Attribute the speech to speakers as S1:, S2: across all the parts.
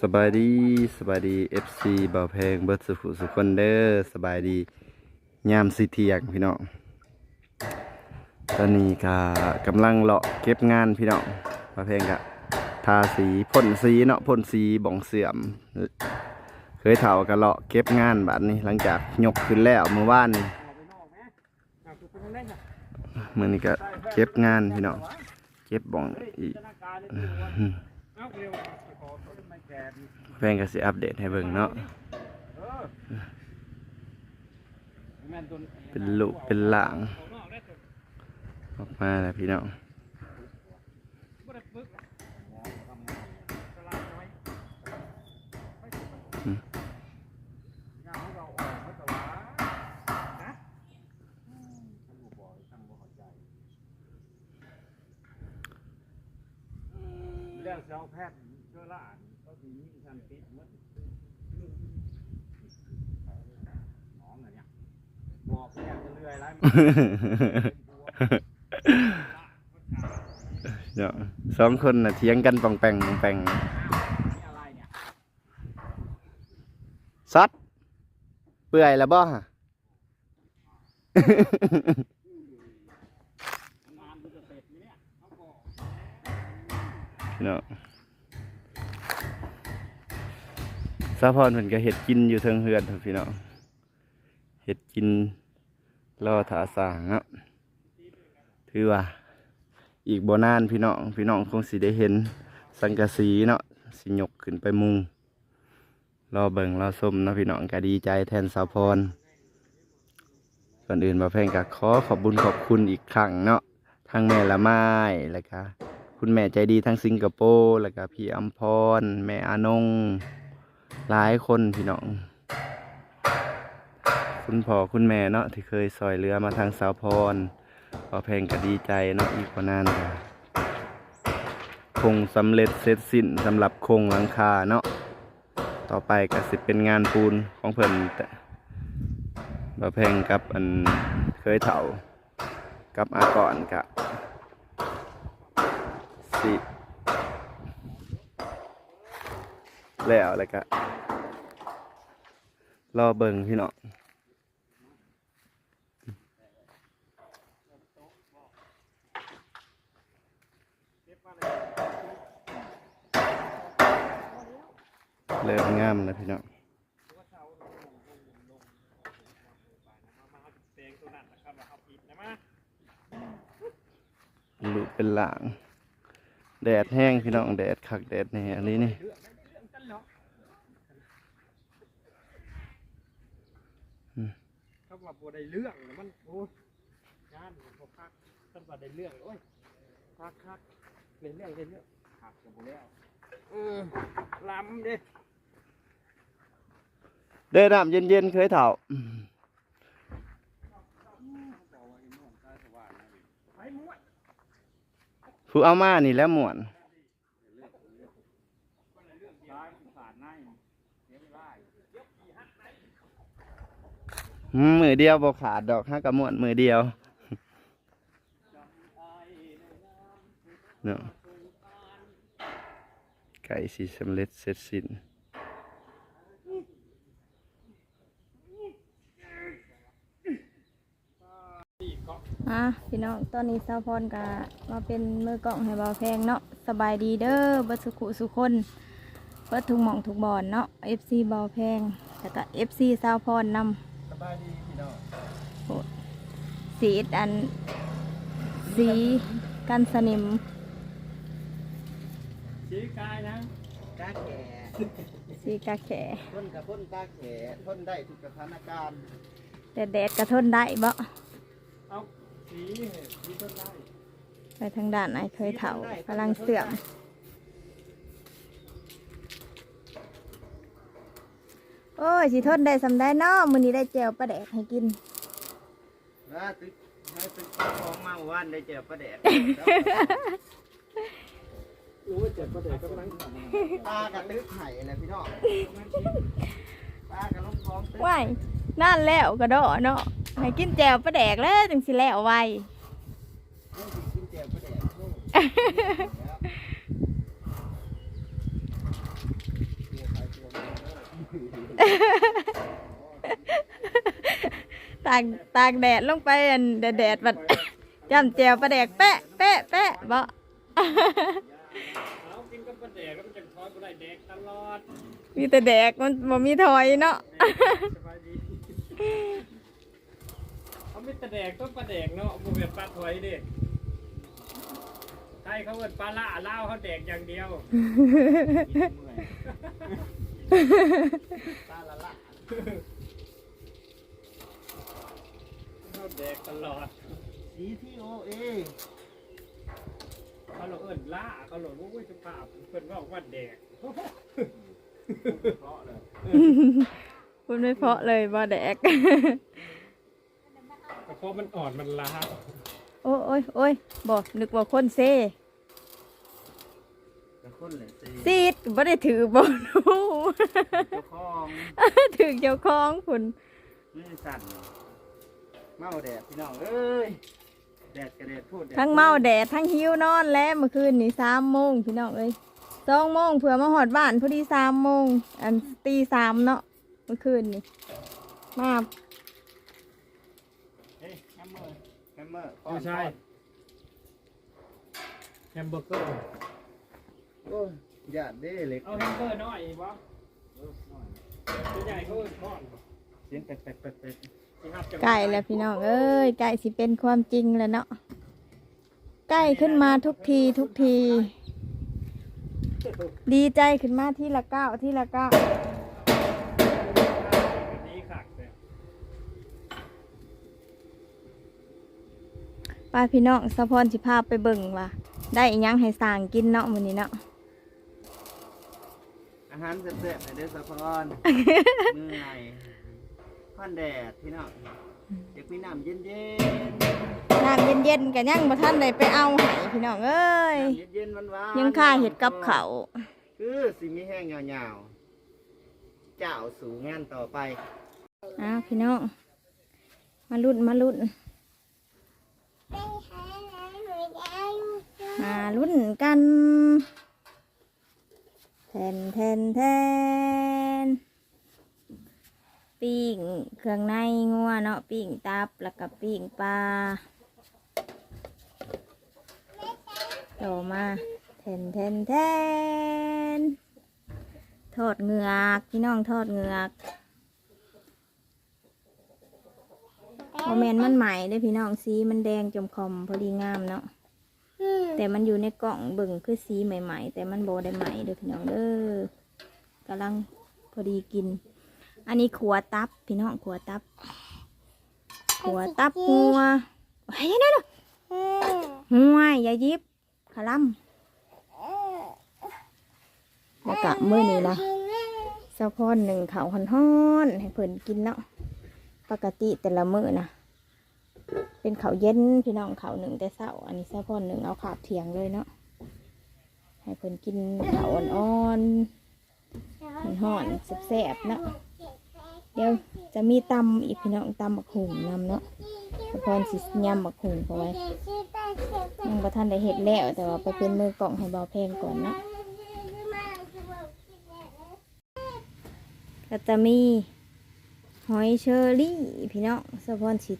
S1: สบายดีสบายดี FC บ่าวแพงเบิร์ดสุขสุขคนเด้อสบายดียามสิเทียงพี่น้องตอนนี้ก็กำลังเลาะเก็บงานพี่น้องบ่าวแพงก็ทาสีพ่นสีเนาะพ่นสีบ่องเสื่อม เคยเฒ่าก็เลาะเก็บงานบัดนี้ หลังจากยกขึ้นแล้วเมื่อวานนี้มื้อนี้ก็เก็บงานพี่น้องเก็บบ่องอีก แพงก็สิอัปเดตให้เบิ่งเนาะเป็นลูกเป็นหลางออกมาแล้วพี่น้อง
S2: รื่องเซลแพทย์เชื้อราก็มีสันติหมดหมองอะไรเนี่ยบอกแค่จะเลื่อยไร
S1: เนาะสองคนน่ะเถียงกันปองแปงปองแปงซัดเปื่อยแล้วบ่ฮะ พี่น้องสะพรเพิ่นก็เห็ดกินอยู่เทิงเฮือนพุ่นพี่น้องเห็ดกินรอถาสางเนาะถือว่า อีกบ่นานพี่น้องพี่น้องคงสิได้เห็น สังกะสีเนาะสิยกขึ้นไปมุงรอเบิ่งรอชมนะพี่น้องก็ดีใจแทนสาวพรก่อนอื่นมาแพงก็ขอขอบบุญขอบคุณอีกครั้งเนาะทั้งแม่ละไม้แล้วก็ คุณแม่ใจดีทั้งสิงคโปร์แล้วก็พี่อัมพร แม่อานง หลายคนพี่น้อง คุณพ่อคุณแม่เนาะที่เคยซอยเรือมาทางสาวพรพอเพลงก็ดีใจเนาะอีกกว่านานคงสำเร็จเสร็จสิ้นสำหรับโครงหลังคาเนาะต่อไปก็สิเป็นงานปูนของเพิ่นแต่บ่เพงกับอันเคยเถ่ากับอาก่อนกะ สิแล้วแล้วก็รอเบิ่งพี่น้องเริ่มงามแล้วพี่น้อง
S2: เตียงตัวนั้นนะครับเราเอาผิดนะมา
S1: ลูกเป็นหลาง แดดแห้งพี่น้องแดดคักแดดแน่อันนี้นี่
S2: เขาบอกบัวได้เรื่องแล้วมันโอ้ยงานมันพอพักท่านว่าได้เรื่องโอ้ยพักคักเล่นเรื่องเล่นเรื่องพักกับบัวแล้วเออล้ำเด้
S1: เด้อน้ำเย็นๆเคยเถ่า
S2: ไอ้ม้วน
S1: ผู้เอามานี่แล้วหมวนมือเดียวบ่ขาดดอกห้ากระมวนมือเดียวเนาะไก่สีสำเร็จเสร็จสิ้น
S3: อะพี่น้องตอนนี้สาวพรก็มาเป็นมือกล้องให้เบาแพงเนาะสบายดีเด้อเบัสุขุสุคนเปิดทุกหม่องทุกบอนเนาะ FC เบาแพงแล้วก็ FC สาวพรน
S1: สบายดีพี่น้องำ
S3: สีอัน สีกันสนิม
S2: ชี้กายนะ
S1: กาแข
S3: สีกาแข
S1: พ่นกับพ่นกาแขพ่นได้ทุกสถานการณ์
S3: แต่แดดกระทนได้บ่
S2: เอาสีสีต้น ได้
S3: ไปทางด้านไหนเคยเถากำลังเสื่อมโอ้ยสิทนได้สำได้เนาะมื้อนี้ได้แจวปลาแดกให้กิน
S1: นะตึกให้ตึกของมาว่านได้เจอประแดด
S2: รู้ว่าเจ็บก็เด็กก็นั่ง
S1: ตากระตึกไห่เลยพี่น้องตากระลงคลองตึก
S3: ว้ายนั่นแล้วกระโดดเนาะ ให้กินแจวปลาแดกแล้วจังสิแล้วไว
S1: กินเจียวประแดด
S3: ตากตากแดดลงไปอันแดดแดดบัดจำแจวปลาแดกแปะแปะแปะบ่
S2: เอากินกับปลาแดกแล้วมันจะคอยบ่ได้แดกตลอด
S3: มีแต่แดกมันบ่มีถอยเนาะ
S2: สบายดี เขาไม่แต่แดกต้นปลาแดกเนาะบ่เป็นปลาถอยเด้ไทยเขาเอิ้นปลาล่าล่าวเขาแดกอย่างเดียวปลาละล่าเขาแดกตลอด
S1: สีที่โอเอ
S2: เขาเราเอิ้นล่าเขาเราโอ้ยสุภาพเพิ่นว่าว่าแดก
S3: คุณไม่เพาะเลยบ่แดก
S2: แต่พอมันอ่อนมันล้า
S3: โอ้ยโอ้ยโอ้ยบ่นึกว่าคนเซ
S1: กระคนเลยสี
S3: ซีดบ่ได้ถือบ่รู้
S1: เจ้าของ
S3: ถือเกี่ยวของคุณ
S1: มือสั่นเมาแดดพี่น้องเอ้ยแดดกระแดดพูดแดด
S3: ทั้งเมาแดดทั้งหิวนอนแล้วเมื่อคืนนี่สามโมงพี่น้องเอ้ยสองโมงเผื่อมาหอดบ้านพอดีสามโมงอันตีสามเนาะเมื่อคืนนี่มา
S1: เฮ้ยแฮมเมอ ร์แฮมเมอร์
S2: ไม่ใช่แฮมเบอร์เกอร์
S1: โอ้ยหยาดเด้เล็ก
S2: เอาแฮมเบอร์น้อยอีกวะตัวใหญ่เขาเอิ้นก้อน
S1: เสียงแปลกแปลกแปลกแปลก
S2: สิครับจะ
S3: ไก่แล้วพี่น้องเอ้ยไก่สิเป็นความจริงแล้วเนาะใกล้ขึ้นมาทุกทีทุกที ดีใจขึ้นมาที่ละเก้าที่ละเก้า
S2: อันนี้ขักเลย
S3: ป้าพี่น้องสะพอนสิพาไปเบิ่งว่าได้อิหยังให้สร้างกินเนาะมื้อนี้เนาะ
S1: อาหารแซ่บๆให้เด้อสะพอนเมื่อยค่อนแดดพี่น้องอยากมีน้ำเย็นๆ
S3: น้ำเย็นๆกันยังบ่ทันได้ไปเอาให้พี่น้องเอ้ย
S1: น้ำเย็นๆหวานๆ
S3: ยังค่าเห็ดกับเขาว
S1: คือสิมีแห้งยาวๆเจ้าสู่งานต่อไป
S3: อ้าวพี่น้องมาลุ้นมาลุ้น มาลุ้นกัน แทนแทนแทนปิ้งเครื่องในงัวเนาะปิ้งตับแล้วก็ปิ้งปลาต่อมาแทนแทนแทนทอดเงือกพี่น้องทอดเงือก โมเมนมันใหม่ได้อพี่น้องสีมันแดงจมคอมพอดีงามเนาะแต่มันอยู่ในกล่องเบิ่งคือสีใหม่ ๆ แต่มันโบได้ใหม่เด้อพี่น้องเด้อกำลังพอดีกิน อันนี้ขัวตับพี่น้องขัวตับขัวตับหัวเฮ้ยนั่นน่ะหัวอย่ายิบขะลำแล้วก็มื้อนี้นะเจ้าพ่อหนึ่งเขาวฮ้อนๆให้เพิ่นกินเนาะ ปกติแต่ละมื้อนะเป็นเขาเย็นพี่น้องเขาหนึ่งแต่เช้าอันนี้เจ้าพ่อหนึ่งเอาขาวเทียงเลยเนาะให้เพิ่นกินเขาอ่อนๆฮ้อนๆแซ่บๆเนาะเดี๋ยวจะมีตำอีกพี่น้องตำบักหุ่งนำเนาะสะพอนสิยำบักหุ่งเอาไว้ยังประท่านได้เห็ดแล้วแต่ว่าไปเป็นมือกล่องให้เบาแพงก่อนเนาะก็จะมี หอยเชอรี่พี่น้องสะพอนสิ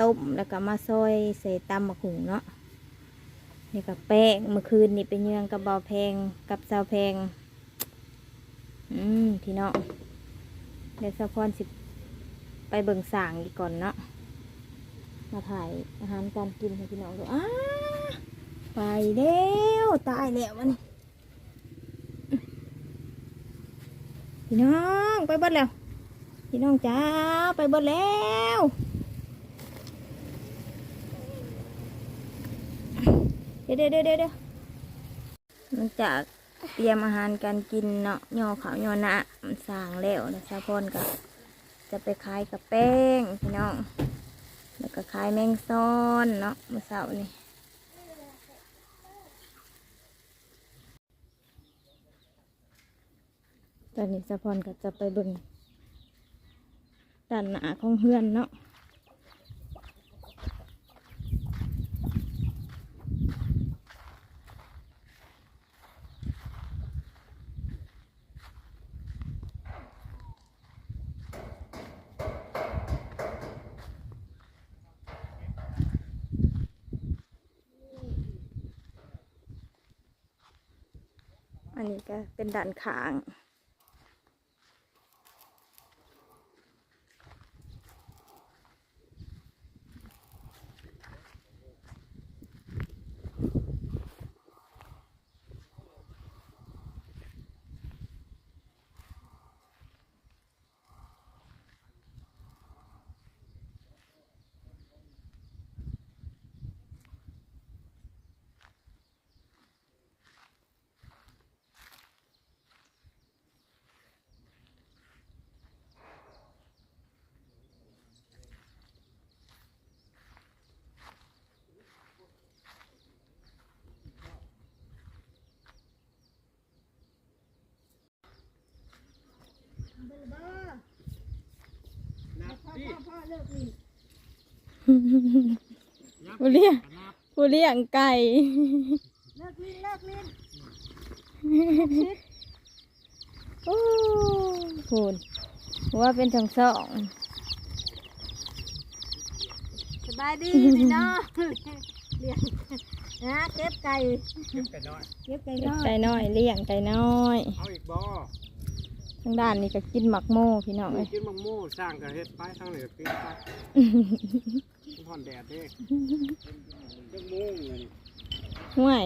S3: ต้มแล้วก็มาซอยใส่ตำบักหุ่งเนาะนี่กับแป้งเมื่อคืนนี่เป็นเยื่องกับเบาแพงกับเสาวแพงอืมพี่น้องเดี๋ยวสะพอนสิไปเบิ่งสางอีกก่อนเนาะมาถ่ายอาหารการกินให้พี่น้องดูอ้าไปแล้วตายแล้วมันพี่น้องไปเบิดแล้ว พี่น้องจ้าไปบดแล้วเดี๋ยวเดี๋ยวเดี๋ยวเดี๋ยวหลังจากเตรียมอาหารการกินเนาะย่อขาวย่อหนะมันสร้างแล้วนะสะพอนก็จะไปขายกับแป้งพี่น้องแล้วก็ขายแมงซ้อนเนาะมื่อเช้านี่ตอนนี้สะพอนก็จะไปบิ่ง ด้นหน้าของเพื่อนเนาะอันนี้ก็เป็นด้านค้าง
S2: นับดิ
S3: ผู้เลี้ยงผู้เลี้ยงไก่
S4: เลิกลิ้นเลิกลิ้น
S3: โอ้พูนว่าเป็นทั้งสอง
S4: สบายดีพี่น้องเลี้ยงนะเก็บไก่
S2: เก็บไก่น้อย
S4: เก็บไก่น้อย
S3: ไก่น้อยเลี้ยงไก่น้อย
S2: เอาอีกบ่
S3: ทางด้านนี้ก็กินหมักโม่พี่น้องเลย
S2: กินมังโม่สร้างกระเฮ็ดไปทางเหนือปีนไปมันผ่อนแดดเด้เจ้าโม่งเลย
S3: ห่วย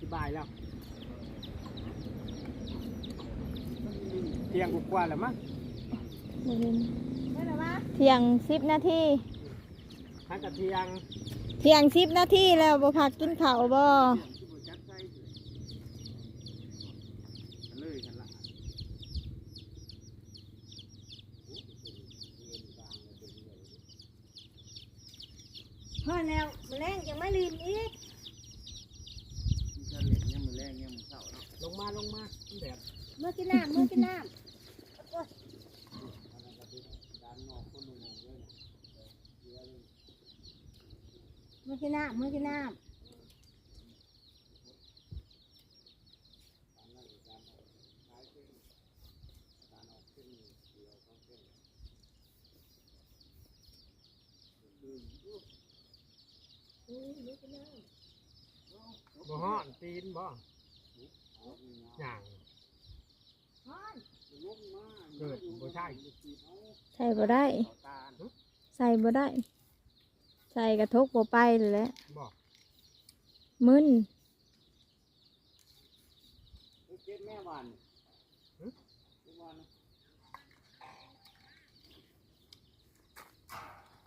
S2: สบายแล้วเตียงกูกว่าแล้วมั้ง
S4: ได้หรอวะ
S3: เที่ยงสิบนาที
S2: ทั้งกระเทียง
S3: เที่ยงสิบนาทีแล้วบ่พักกินข้าวบ่
S2: เลยกันละ
S4: พ่อแล้วมาแรงยังไม่ลืมอีกเห
S2: ล็
S5: กเนี่ยมือแร
S2: งเนี่ยมือเสาเนาะลงมาลงมาแบบ
S4: เมื่อกี้น้ำเมื่อกี้น้ด้านนอกก็นี่ำเมื่อกี้น้ำเมื่อกินน้
S2: บ่ฮ้อนตีนบ่ย่างเกิดบ่ใช่
S3: ใส่บ่ได้ ใส่บ่ได้ ใส่กระทกบ่ไปเลยแหละ
S2: บ่
S3: มึน
S2: แม่วัน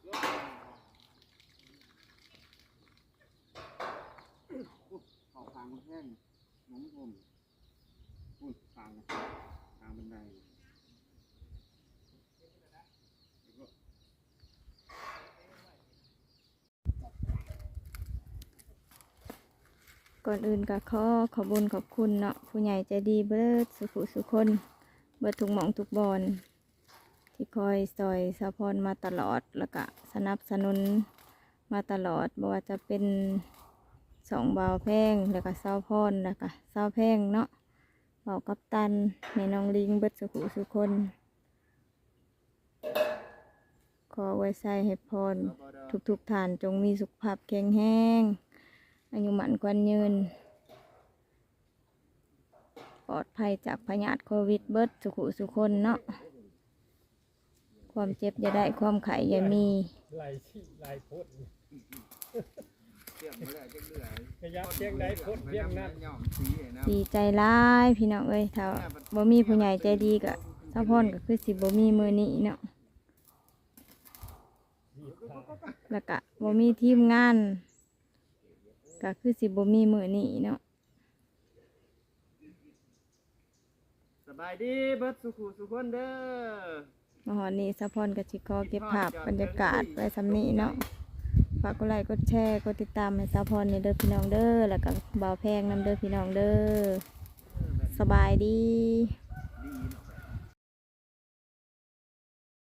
S2: เขาทางแห้งหมุนผมพูดทางทางบันได
S3: ก่อนอื่นก็ขอขอบุญขอบคุณเนาะผู้ใหญ่ใจดีเบิดสุขุสุคน เบิดทุกหมองทุกบอนที่คอยซอยสะพรมาตลอดแล้วก็สนับสนุนมาตลอดบ่ว่าจะเป็น สองเบาแพงแล้วก็เศร้าพรแล้วก็เศร้าแพงเนาะเบากับตันในน้องลิงเบิดสุขุสุคนขอไว้ใส่ให้พรทุกๆท่านจงมีสุขภาพแข็งแรงอายุหมันกวันยืน ปลอดภัยจากพยาธิโควิดเบิดสุขุสุคนเนาะความเจ็บอย่าได้ความไข่อย่ามี
S2: ไหลที่ไหลพุด ขยับเพียงใดพุดเพียงนั้น
S3: ดีใจร้ายพี่น้องเอ้ยถ้าบ่มีผู้ใหญ่ใจดีก็สะพอนก็คือสิบ่มีมือนี้เนาะแล้วก็บ่มีทีมงานก็คือสิบ่มีมือนี้เนาะ
S1: สบายดีเบิดสุขุสุขคนเด้อ
S3: มาหอนนี้สะพอนกับชิคอเก็บภาพบรรยากาศไว้สำนี้เนาะ ฝากกดไลค์กดแชร์กดติดตามให้สะพรในเด้อพี่น้องเด้อแล้วก็บ่าวแพงนำเด้อพี่น้องเด้อสบายดี